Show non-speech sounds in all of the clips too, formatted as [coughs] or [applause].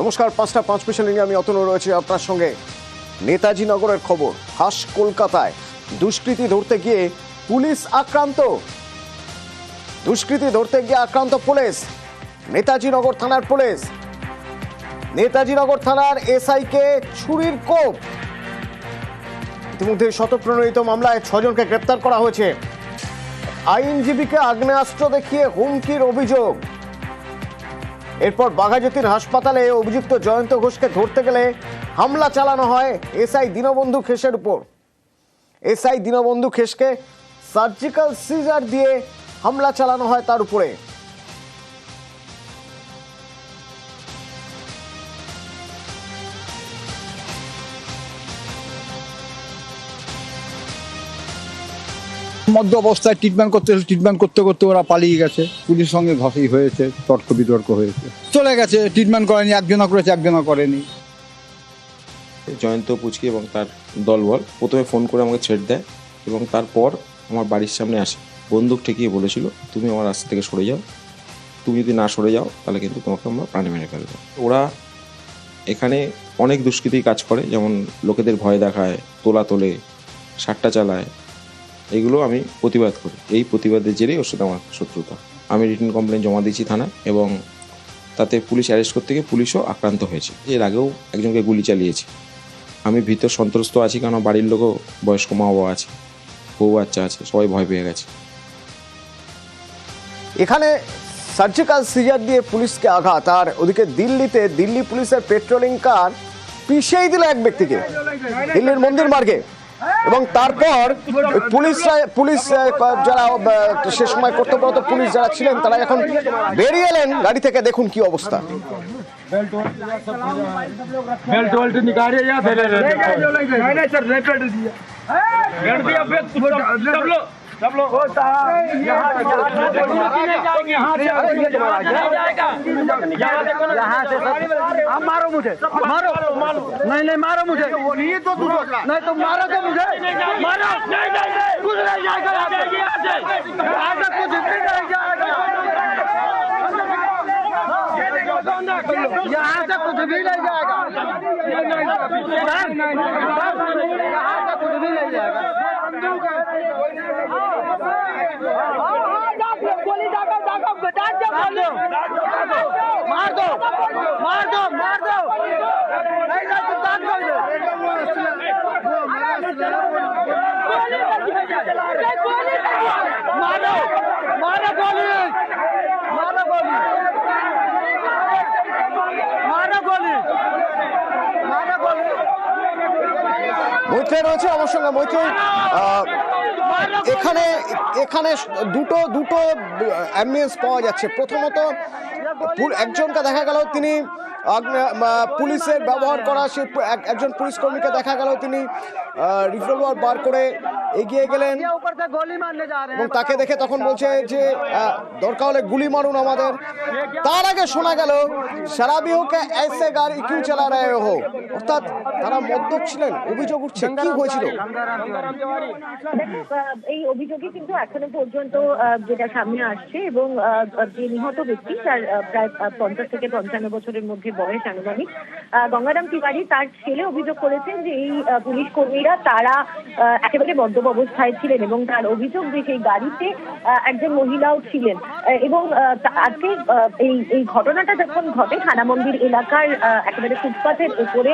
নমস্কার, পাঁচটা পাঁচ পেশা নিয়ে আমি অতনু রয়েছে আপনার সঙ্গে। নেতাজি নগরের খবর হাস কলকাতায়। দুষ্কৃতী ধরতে গিয়ে পুলিশ আক্রান্ত। দুষ্কৃতী ধরতে গিয়ে আক্রান্ত পুলিশ। নেতাজি নগর থানার পুলিশ। নেতাজি নগর থানার এসআইকে ছুরির কোপ। ইতিমধ্যে শতপ্রণোদিত মামলায় ছজনকে গ্রেপ্তার করা হয়েছে। আইনজীবীকে আগ্নেয়াস্ত্র দেখিয়ে হুমকির অভিযোগ। এরপর বাঘাযতীন হাসপাতালে অভিযুক্ত জয়ন্ত ঘোষকে ধরতে গেলে হামলা চালানো হয় এসআই দীনবন্ধু খেসের উপর। এসআই দীনবন্ধু খেসকে সার্জিক্যাল সিজার দিয়ে হামলা চালানো হয় তার উপরে। মধ্য অবস্থায় ট্রিটমেন্ট করতে ট্রিটমেন্ট করতে করতে ওরা পালিয়ে গেছে। পুলিশের সঙ্গে ঘষেই হয়েছে, তর্ক বিতর্ক হয়েছে। চলে গেছে ট্রিটমেন্ট করেনি একজনা করেছে একজনা করেনি। জয়ন্ত পুচকি এবং তার দলবল প্রথমে ফোন করে আমাকে ছেড়ে দেয় এবং তারপর আমার বাড়ির সামনে আসে। বন্দুক ঠেকিয়ে বলেছিল, তুমি আমার রাস্তা থেকে সরে যাও। তুমি যদি না সরে যাও, তাহলে কিন্তু তোমাকে আমরা প্রাণে মেরে ফেলব। ওরা এখানে অনেক দুষ্কৃতী কাজ করে, যেমন লোকেদের ভয় দেখায়, তোলা তোলে, সাট্টা চালায় এগুলো আমি প্রতিবাদ করি। এই প্রতিবাদের জেরেই ওর সাথে আমার শত্রুতা। আমি রিটার্ন কমপ্লেন জমা দিয়েছি থানায় এবং তাতে পুলিশ অ্যারেস্ট করতে গিয়ে পুলিশও আক্রান্ত হয়েছে। এর আগেও একজনকে গুলি চালিয়েছে। আমি ভিতর সন্ত্রস্ত আছি কারণ বাড়ির লোকও বয়স্ক মা বাবা আছে, বউ বাচ্চা আছে, সবাই ভয় পেয়ে গেছে। এখানে সার্জিক্যাল সিজার দিয়ে পুলিশকে আঘাত, আর ওদিকে দিল্লিতে দিল্লি পুলিশের পেট্রোলিং কার পিষেই দিল এক ব্যক্তিকে। দিল্লির মন্দির মার্গে। এবং তারপর ওই পুলিশরা পুলিশ আহ, যারা আহ, সে সময় কর্তব্যরত পুলিশ যারা ছিলেন তারা এখন বেরিয়ে এলেন গাড়ি থেকে দেখুন কি অবস্থা बेल्ट वेल्ट निकालिए या फिर नहीं नहीं सर नहीं बेल्ट दिया बेल्ट दिया फिर सब लोग सब लोग यहाँ यहाँ यहाँ से आप मारो मुझे। मारो। नहीं नहीं मारो मुझे। नहीं तो नहीं तो मारो तो मुझे। मारो। कुछ नहीं जाएगा यहाँ से। कुछ नहीं जाएगा। यहाँ से कुछ भी नहीं जाएगा। यहाँ से कुछ भी नहीं जाएगा। गोली दागा दागा दाग दो मार दो मार दो मार दो नहीं दाग दो दाग दो गोली गोली मार दो মৈত্রী রয়েছে আমার সঙ্গে মৈত্রী। এখানে এখানে দুটো দুটো অ্যাম্বিয়েন্স পাওয়া যাচ্ছে। প্রথমত একজনকে দেখা গেল, তিনি পুলিশের ব্যবহার করা সে একজন পুলিশ কর্মীকে দেখা গেল তিনি রিভলভার বার করে এগিয়ে গেলেন। এবং তাকে দেখে তখন বলছে যে দরকার হলে গুলি মারুন আমাদের। তার আগে শোনা গেল সারাবিহকে এসে গাড়ি কিউ চালা রায় হো। অর্থাৎ তারা মদ্যপ ছিলেন অভিযোগ উঠছে। কি হয়েছিল? এই অভিযোগে কিন্তু এখনও পর্যন্ত যেটা সামনে আসছে এবং যে নিহত ব্যক্তি তার প্রায় পঞ্চাশ থেকে পঞ্চান্ন বছরের মধ্যে বয়স আনুমানিক। গঙ্গারাম তিওয়ারি তার ছেলে অভিযোগ করেছেন যে এই পুলিশ কর্মীরা তারা একেবারে মদ্যপ অবস্থায় ছিলেন এবং তার অভিযোগ যে সেই গাড়িতে একজন মহিলাও ছিলেন। এবং আজকে এই এই ঘটনাটা যখন ঘটে থানা মন্দির এলাকার একেবারে ফুটপাথের উপরে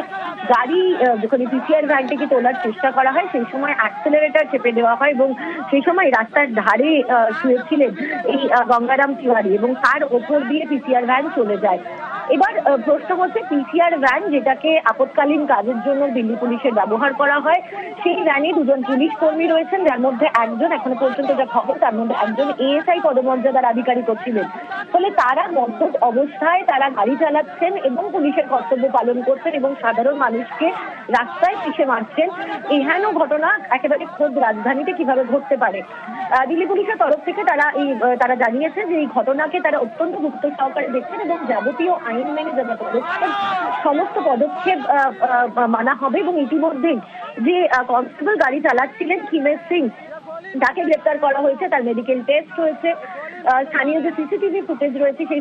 গাড়ি যখন পিসিআর ভ্যানটিকে তোলার চেষ্টা করা হয়, সেই সময় অ্যাক্সেলারেটর চেপে দেওয়া হয় এবং সেই সময় রাস্তার ধারে শুয়েছিলেন এই গঙ্গারাম তিওয়ারি এবং তার ওপর দিয়ে পিসিআর ভ্যান চলে যায়। এবার প্রশ্ন হচ্ছে পিসিআর ভ্যান যেটাকে আপৎকালীন কাজের জন্য দিল্লি পুলিশের ব্যবহার করা হয়, সেই ভ্যানে দুজন পুলিশ কর্মী রয়েছেন, যার মধ্যে একজন এখনও পর্যন্ত যা খবর, তার মধ্যে একজন এএসআই পদমর্যাদার আধিকারিক ছিলেন। ফলে তারা মদ্যপ অবস্থায় তারা গাড়ি চালাচ্ছেন এবং পুলিশের কর্তব্য পালন করছেন এবং সাধারণ মানুষকে রাস্তায় পিষে মারছেন। এই হেন ঘটনা একেবারে খোদ রাজধানীতে কীভাবে ঘটতে পারে? দিল্লি পুলিশের তরফ থেকে তারা এই, তারা জানিয়েছে যে এই ঘটনাকে তারা অত্যন্ত গুরুত্ব সহকারে দেখছেন এবং যাবতীয় আইন মেনে যারা পদক্ষেপ, সমস্ত পদক্ষেপ মানা হবে এবং ইতিমধ্যে যে কনস্টেবল গাড়ি চালাচ্ছিলেন কিমেশ সিং, তাকে গ্রেপ্তার করা হয়েছে, তার মেডিকেল টেস্ট হয়েছে। স্থানীয় যে সিসিটিভি ফুটেজ রয়েছে সেই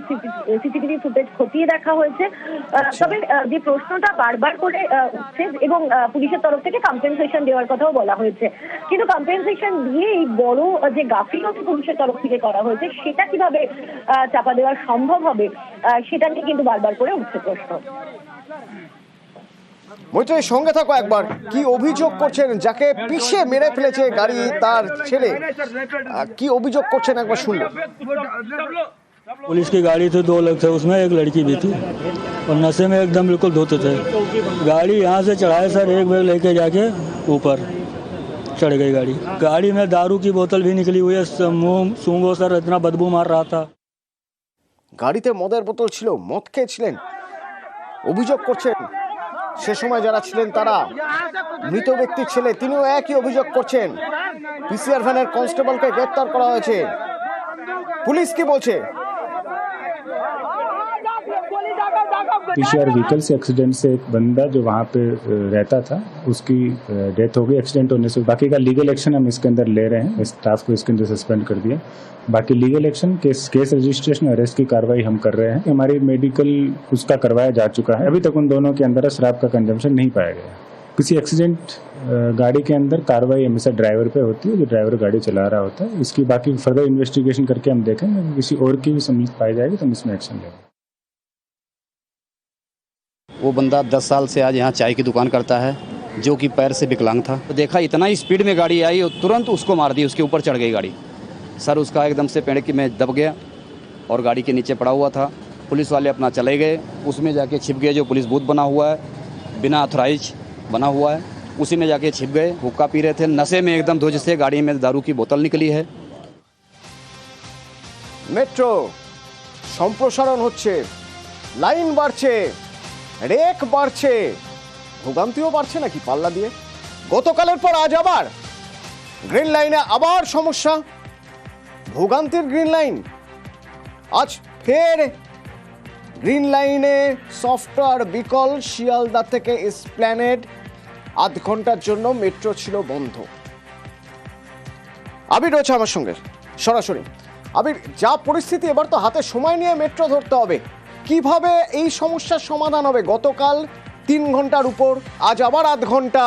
সিসিটিভি ফুটেজ খতিয়ে দেখা হয়েছে। আহ, তবে যে প্রশ্নটা বারবার করে উঠছে এবং পুলিশের তরফ থেকে কম্পেনসেশন দেওয়ার কথাও বলা হয়েছে। কিন্তু কম্পেনসেশন দিয়ে এই বড় যে গাফিলতি পুলিশের তরফ থেকে করা হয়েছে সেটা কীভাবে আহ, চাপা দেওয়া সম্ভব হবে আহ, সেটা নিয়ে কিন্তু বারবার করে উঠছে প্রশ্ন। মৈত্রী সঙ্গে থাকো একবার কি অভিযোগ করছেন যাকে পিষে মেরে ফেলেছে গাড়ি তার ছেলে আহ, কি অভিযোগ করছেন একবার শুনবো पुलिस की गाड़ी थी दो लोग थे उसमें एक लड़की भी थी और नशे में एकदम बिल्कुल धोते थे गाड़ी यहाँ से चढ़ाए सर एक बैग लेके जाके ऊपर चढ़ गई गाड़ी गाड़ी में दारू की बोतल भी निकली हुई है स- मुंह सूंघो सर इतना बदबू मार रहा था গাড়িতে মদের বোতল ছিল মদ খেয়েছিলেন অভিযোগ করছেন সে সময় যারা ছিলেন তারা মৃত ব্যক্তির ছেলে, তিনিও একই অভিযোগ করছেন। পিসিআর ভ্যানের কনস্টেবলকে গ্রেপ্তার করা হয়েছে। পুলিশ কি বলছে? पीसीआर व्हीकल से एक्सीडेंट से एक बंदा जो वहाँ पे रहता था, उसकी डेथ हो गई, एक्सीडेंट होने से। बाकी का लीगल एक्शन हम इसके अंदर ले रहे हैं स्टाफ को इसके अंदर सस्पेंड कर दिया। बाकी legal action, case case registration arrest की कार्रवाई हम कर रहे हैं। हमारी मेडिकल उसका करवाया जा चुका है। अभी तक उन दोनों के अंदर शराब का कंजम्पशन नहीं पाया गया किसी एक्सीडेंट गाड़ी के अंदर कार्रवाई हमेशा ड्राइवर पे होती है, जो ड्राइवर गाड़ी चला रहा होता है। इसकी बाकी फर्दर इन्वेस्टिगेशन करके हम देखेंगे। किसी और की भी सम्मिलित पाई जाएगी तो हम इसमें एक्शन लेंगे। वो बंदा दस साल से आज यहाँ चाय की दुकान करता है जो कि पैर से विकलांग था तो देखा इतना ही स्पीड में गाड़ी आई और तुरंत उसको मार दी उसके ऊपर चढ़ गई गाड़ी सर उसका एकदम से पेड़ की में दब गया और गाड़ी के नीचे पड़ा हुआ था पुलिस वाले अपना चले गए उसमें जाके छिप गए जो पुलिस बूथ बना हुआ है बिना अथोराइज बना हुआ है उसी में जाके छिप गए हुक्का पी रहे थे नशे में एकदम धुज से गाड़ी में दारू की बोतल निकली है মেট্রো সম্প্রসারণ হচ্ছে লাইন বাড়ছে রেক বাড়ছে। ভোগান্তিও বাড়ছে নাকি পাল্লা দিয়ে? গতকালের পর আজ আবার। গ্রিন লাইনে আবার সমস্যা। ভোগান্তির গ্রিন লাইন। আজ ফের গ্রিন লাইনে সফটওয়্যার বিকল শিয়ালদা থেকে স্প্ল্যানেড আধ ঘণ্টার জন্য মেট্রো ছিল বন্ধ। আবির রয়েছে আমার সঙ্গে। সরাসরি। আবির, যা পরিস্থিতি, এবার তো হাতে সময় নিয়ে মেট্রো ধরতে হবে। কীভাবে এই সমস্যার সমাধান হবে? গতকাল তিন ঘণ্টার উপর, আজ আবার আধ ঘণ্টা।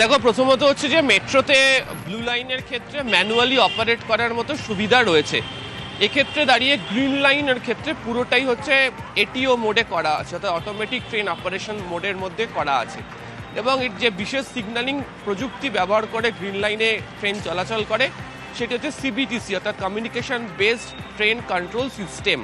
দেখো, প্রথমত হচ্ছে যে মেট্রোতে ব্লু লাইনের ক্ষেত্রে ম্যানুয়ালি অপারেট করার মতো সুবিধা রয়েছে। এক্ষেত্রে দাঁড়িয়ে গ্রিন লাইনের ক্ষেত্রে পুরোটাই হচ্ছে এটিও মোডে করা আছে, অর্থাৎ অটোমেটিক ট্রেন অপারেশন মোডের মধ্যে করা আছে। এবং এর যে বিশেষ সিগন্যালিং প্রযুক্তি ব্যবহার করে গ্রিন লাইনে ট্রেন চলাচল করে, সেটি হচ্ছে সিবিটিসি অর্থাৎ communication based train control system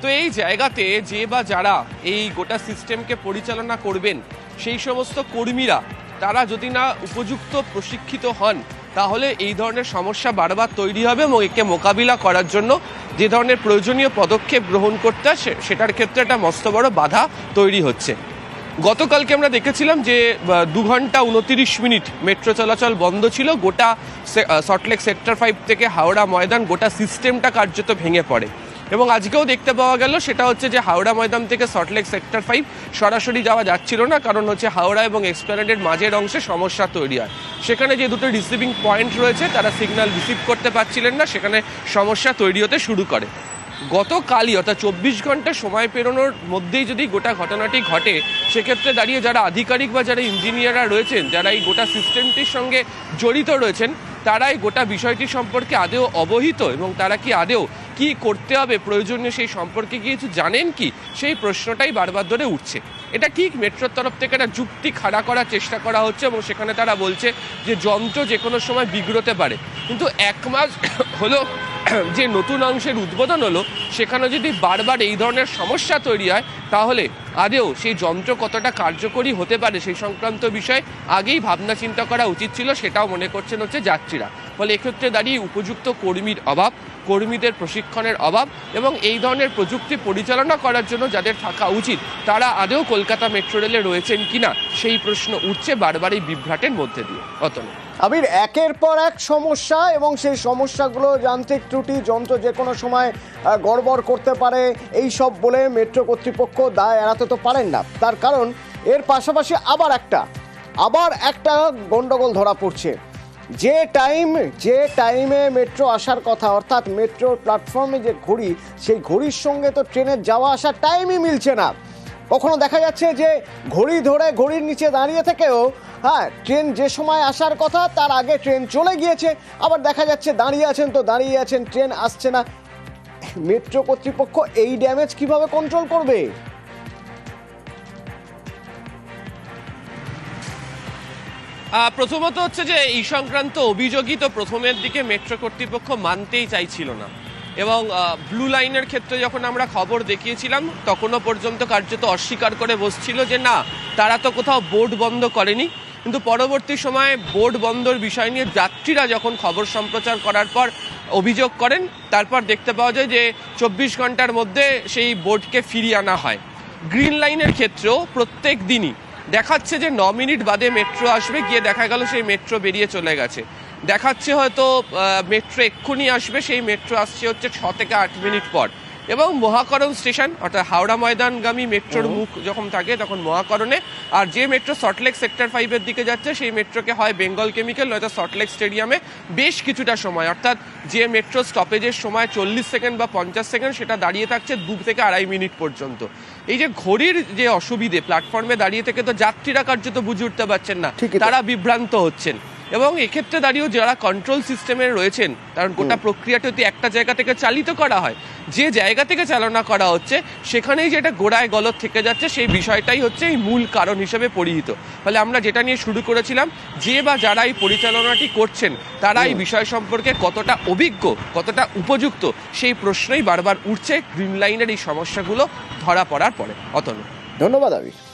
তো এই জায়গাতে যে বা যারা এই গোটা সিস্টেমকে পরিচালনা করবেন, সেই সমস্ত কর্মীরা, তারা যদি না উপযুক্ত প্রশিক্ষিত হন, তাহলে এই ধরনের সমস্যা বারবার তৈরি হবে এবং একে মোকাবিলা করার জন্য যে ধরনের প্রয়োজনীয় পদক্ষেপ গ্রহণ করতে সেটার ক্ষেত্রে একটা মস্ত বড় বাধা তৈরি হচ্ছে। গতকালকে আমরা দেখেছিলাম যে দু ঘণ্টা উনতিরিশ মিনিট মেট্রো চলাচল বন্ধ ছিল। গোটা সল্টলেক সেক্টর ফাইভ থেকে হাওড়া ময়দান গোটা সিস্টেমটা কার্যত ভেঙে পড়ে। এবং আজকেও দেখতে পাওয়া গেল, সেটা হচ্ছে যে হাওড়া ময়দান থেকে সল্টলেক সেক্টর ফাইভ সরাসরি যাওয়া যাচ্ছিল না, কারণ হচ্ছে হাওড়া এবং এক্সপ্ল্যানেডের মাঝের অংশে সমস্যা তৈরি হয়। সেখানে যে দুটো রিসিভিং পয়েন্ট রয়েছে, তারা সিগন্যাল রিসিভ করতে পারছিলেন না, সেখানে সমস্যা তৈরি হতে শুরু করে। গতকালই, অর্থাৎ চব্বিশ ঘণ্টা সময় পেরোনোর মধ্যেই যদি গোটা ঘটনাটি ঘটে, সেক্ষেত্রে দাঁড়িয়ে যারা আধিকারিক বা যারা ইঞ্জিনিয়াররা রয়েছেন, যারা এই গোটা সিস্টেমটির সঙ্গে জড়িত রয়েছেন, তারাই গোটা বিষয়টি সম্পর্কে আদেও অবহিত এবং তারা কি আদেও কি করতে হবে, প্রয়োজনীয় সেই সম্পর্কে কিছু জানেন কি? সেই প্রশ্নটাই বারবার ধরে উঠছে। এটা ঠিক মেট্রোর তরফ থেকে একটা যুক্তি খাড়া করার চেষ্টা করা হচ্ছে এবং সেখানে তারা বলছে যে যন্ত্র যে কোনো সময় বিগড়তে পারে। কিন্তু এক মাস [coughs] হলো [clears throat] যে নতুন অংশের উদ্বোধন হলো, সেখানে যদি বারবার এই ধরনের সমস্যা তৈরি হয়, তাহলে আদেও সেই যন্ত্র কতটা কার্যকরী হতে পারে সেই সংক্রান্ত বিষয়ে আগেই ভাবনা চিন্তা করা উচিত ছিল, সেটাও মনে করছেন হচ্ছে যাত্রীরা। ফলে এক্ষেত্রে দাঁড়িয়ে উপযুক্ত কর্মীর অভাব, কর্মীদের প্রশিক্ষণের অভাব এবং এই ধরনের প্রযুক্তি পরিচালনা করার জন্য যাদের থাকা উচিত, তারা আদেও কলকাতা মেট্রো রেলে রয়েছেন কিনা, সেই প্রশ্ন উঠছে বারবার এই বিভ্রাটের মধ্যে দিয়ে। অতন আবির, একের পর এক সমস্যা এবং সেই সমস্যাগুলো যান্ত্রিক ত্রুটি, যন্ত্র যে কোনো সময় গড়বড় করতে পারে, এই সব বলে মেট্রো কর্তৃপক্ষ দায় এড়াতে তো পারেন না। তার কারণ, এর পাশাপাশি আবার একটা আবার একটা গন্ডগোল ধরা পড়ছে। যে টাইম, যে টাইমে মেট্রো আসার কথা, অর্থাৎ মেট্রোর প্ল্যাটফর্মে যে ঘড়ি, সেই ঘড়ির সঙ্গে তো ট্রেনের যাওয়া আসার টাইমই মিলছে না। কখনো দেখা যাচ্ছে যে ঘড়ি ধরে ঘড়ির নিচে দাঁড়িয়ে থেকেও হ্যাঁ ট্রেন যে সময় আসার কথা, তার আগে ট্রেন চলে গিয়েছে। আবার দেখা যাচ্ছে দাঁড়িয়ে আছেন তো, দাঁড়িয়ে আছেন, ট্রেন আসছে না। মেট্রো কর্তৃপক্ষ এই ড্যামেজ কীভাবে কন্ট্রোল করবে? প্রথমত হচ্ছে যে, এই সংক্রান্ত অভিযোগই তো প্রথমের দিকে মেট্রো কর্তৃপক্ষ মানতেই চাইছিল না। এবং ব্লু লাইনের ক্ষেত্রে যখন আমরা খবর দেখিয়েছিলাম, তখনও পর্যন্ত কার্যত অস্বীকার করে বসছিল যে না, তারা তো কোথাও বোর্ড বন্ধ করেনি। কিন্তু পরবর্তী সময়ে বোর্ড বন্ধর বিষয় নিয়ে যাত্রীরা যখন খবর সম্প্রচার করার পর অভিযোগ করেন, তারপর দেখতে পাওয়া যায় যে চব্বিশ ঘণ্টার মধ্যে সেই বোর্ডকে ফিরিয়ে আনা হয়। গ্রিন লাইনের ক্ষেত্রেও প্রত্যেক দিনই দেখাচ্ছে যে ন মিনিট বাদে মেট্রো আসবে, গিয়ে দেখা গেল সেই মেট্রো বেরিয়ে চলে গেছে। দেখাচ্ছে হয়তো মেট্রো এক্ষুনি আসবে সেই মেট্রো আসছে হচ্ছে ছ থেকে আট মিনিট পর। এবং মহাকরণ স্টেশন অর্থাৎ হাওড়া ময়দানগামী মেট্রোর মুখ যখন থাকে তখন মহাকরণে আর যে মেট্রো সল্টলেক সেক্টর ফাইভের দিকে যাচ্ছে সেই মেট্রোকে হয় বেঙ্গল কেমিক্যাল নয়তো সল্টলেক স্টেডিয়ামে বেশ কিছুটা সময়। অর্থাৎ যে মেট্রো স্টপেজের সময় চল্লিশ সেকেন্ড বা পঞ্চাশ সেকেন্ড সেটা দাঁড়িয়ে থাকছে দু থেকে আড়াই মিনিট পর্যন্ত। এই যে ঘড়ির যে অসুবিধে প্ল্যাটফর্মে দাঁড়িয়ে থেকে তো যাত্রীরা কার্যত বুঝে উঠতে পারছেন না তারা বিভ্রান্ত হচ্ছেন। এবং এক্ষেত্রে দাঁড়িয়েও যারা কন্ট্রোল সিস্টেমে রয়েছেন কারণ গোটা প্রক্রিয়াটা যদি একটা জায়গা থেকে চালিত করা হয় যে জায়গা থেকে চালনা করা হচ্ছে সেখানেই যেটা গোড়ায় গলত থেকে যাচ্ছে সেই বিষয়টাই হচ্ছে এই মূল কারণ হিসেবে পরিহিত। ফলে আমরা যেটা নিয়ে শুরু করেছিলাম যে বা যারা এই পরিচালনাটি করছেন তারা এই বিষয় সম্পর্কে কতটা অভিজ্ঞ কতটা উপযুক্ত সেই প্রশ্নই বারবার উঠছে গ্রিন লাইনের এই সমস্যাগুলো ধরা পড়ার পরে। অতনু। ধন্যবাদ আবির।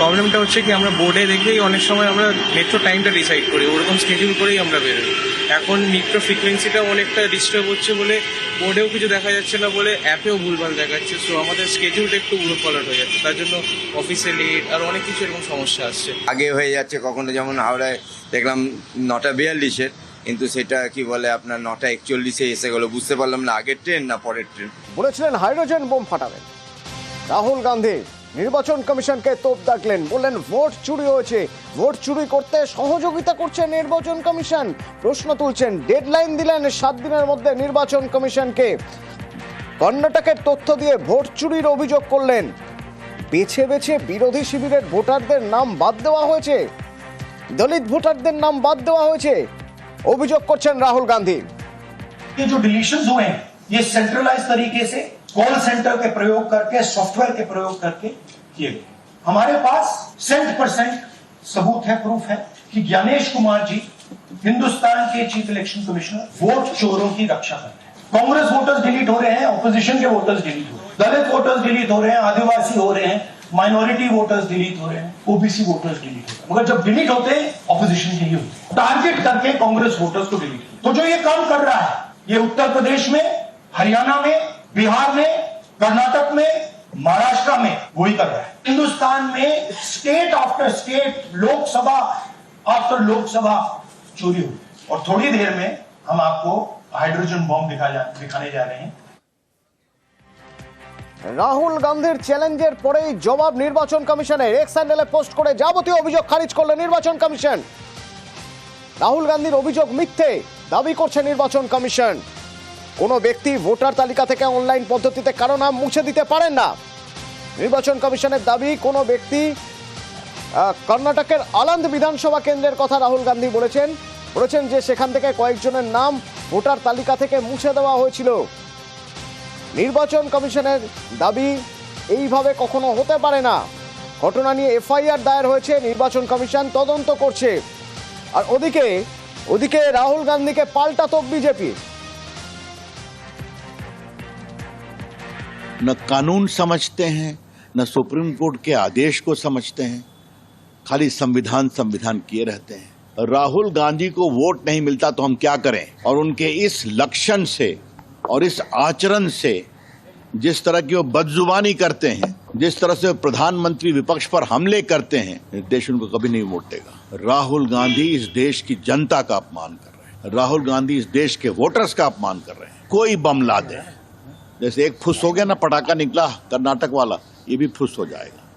প্রবলেমটা হচ্ছে কি আমরা বোর্ডে দেখেই অনেক সময় আমরা মেট্রো টাইমটা ডিসাইড করি ওরকম স্কেডিউল করেই আমরা বেরোই। এখন মেট্রো ফ্রিকোয়েন্সিটা অনেকটা ডিস্টার্ব হচ্ছে বলে বোর্ডেও কিছু দেখা যাচ্ছে না বলে অ্যাপেও ভুলভাল দেখাচ্ছে। সো আমাদের স্কেডিউলটা একটু উলট পালট হয়ে যাচ্ছে। তার জন্য অফিসে লেট আর অনেক কিছু এরকম সমস্যা আসছে। আগে হয়ে যাচ্ছে কখনো যেমন হাওড়ায় দেখলাম নটা বিয়াল্লিশের কিন্তু সেটা কি বলে আপনার নটা একচল্লিশে এসে গেলো বুঝতে পারলাম না আগের ট্রেন না পরের ট্রেন বলেছিলেন হাইড্রোজেন বোম ফাটাবেন রাহুল গান্ধী নির্বাচন কমিশনকে তোপ দাগলেন বললেন ভোট চুরি হয়েছে ভোট চুরি করতে সহযোগিতা করছে নির্বাচন কমিশন প্রশ্ন তুলছেন ডেডলাইন দিলেন সাত দিনের মধ্যে নির্বাচন কমিশনকে কর্ণাটকের তথ্য দিয়ে ভোট চুরির অভিযোগ করলেন বেছে বেছে বিরোধী শিবিরের ভোটারদের নাম বাদ দেওয়া হয়েছে দলিত ভোটারদের নাম বাদ দেওয়া হয়েছে অভিযোগ করছেন রাহুল গান্ধী ये जो डिलीशन हुए हैं ये सेंट्रलाइज तरीके से कॉल सेंटर के प्रयोग करके, सॉफ्टवेयर के प्रयोग करके किए गए। हमारे पास सेंट परसेंट सबूत है, प्रूफ है कि ज्ञानेश कुमार जी, हिंदुस्तान के चीफ इलेक्शन कमिश्नर, वोट चोरों की रक्षा करते हैं। कांग्रेस वोटर्स डिलीट हो रहे हैं, ऑपोजिशन के वोटर्स डिलीट हो रहे हैं। दलित वोटर्स डिलीट हो रहे हैं, आदिवासी हो रहे हैं, माइनॉरिटी वोटर्स डिलीट हो रहे हैं, ओबीसी वोटर्स डिलीट हो रहे हैं। मगर जब डिलीट होते हैं ऑपोजिशन के ही होते हैं। टारगेट करके कांग्रेस वोटर्स को डिलीट तो जो ये काम कर रहा है, ये उत्तर प्रदेश में, हरियाणा में बिहार में कर्नाटक में महाराष्ट्र में वही कर रहा है हिंदुस्तान में state after state Lok Sabha after Lok Sabha चोरी हुई और थोड़ी देर में हम आपको हाइड्रोजन बॉम्ब दिखा जा, दिखाने जा रहे हैं রাহুল গান্ধীর চ্যালেঞ্জের পরেই জবাব নির্বাচন কমিশনের এক্স হ্যান্ডেলে পোস্ট করে যাবতীয় অভিযোগ খারিজ করল নির্বাচন কমিশন রাহুল গান্ধীর অভিযোগ মিথ্যে দাবি করছে নির্বাচন কমিশন কোনো ব্যক্তি ভোটার তালিকা থেকে অনলাইন পদ্ধতিতে কারও নাম মুছে দিতে পারেন না। নির্বাচন কমিশনের দাবি, কোনো ব্যক্তি কর্ণাটকের আলান্দ বিধানসভা কেন্দ্রের কথা রাহুল গান্ধী বলেছেন। বলেছেন যে সেখান থেকে কয়েকজনের নাম ভোটার তালিকা থেকে মুছে দেওয়া হয়েছিল। নির্বাচন কমিশনের দাবি এইভাবে কখনো হতে পারে না। ঘটনা নিয়ে এফআইআর দায়ের হয়েছে, নির্বাচন কমিশন তদন্ত করছে। আর ওদিকে ওদিকে রাহুল গান্ধীকে পাল্টা তোপ বিজেপি। न कानून समझते हैं, न सुप्रीम कोर्ट के आदेश को समझते हैं, खाली संविधान संविधान किए रहते हैं। राहुल गांधी को वोट नहीं मिलता तो हम क्या करें? और उनके इस लक्षण से और इस आचरण से जिस तरह की वो बदजुबानी करते हैं, जिस तरह से प्रधानमंत्री विपक्ष पर हमले करते हैं, देश उनको कभी नहीं वोट देगा। राहुल गांधी इस देश की जनता का अपमान कर रहे हैं। राहुल गांधी इस देश के वोटर्स का अपमान कर रहे हैं। कोई बम ला दे। जैसे एक फुस हो गया ना, पटाखा निकला, कर्नाटक वाला, ये भी फुस हो जाएगा।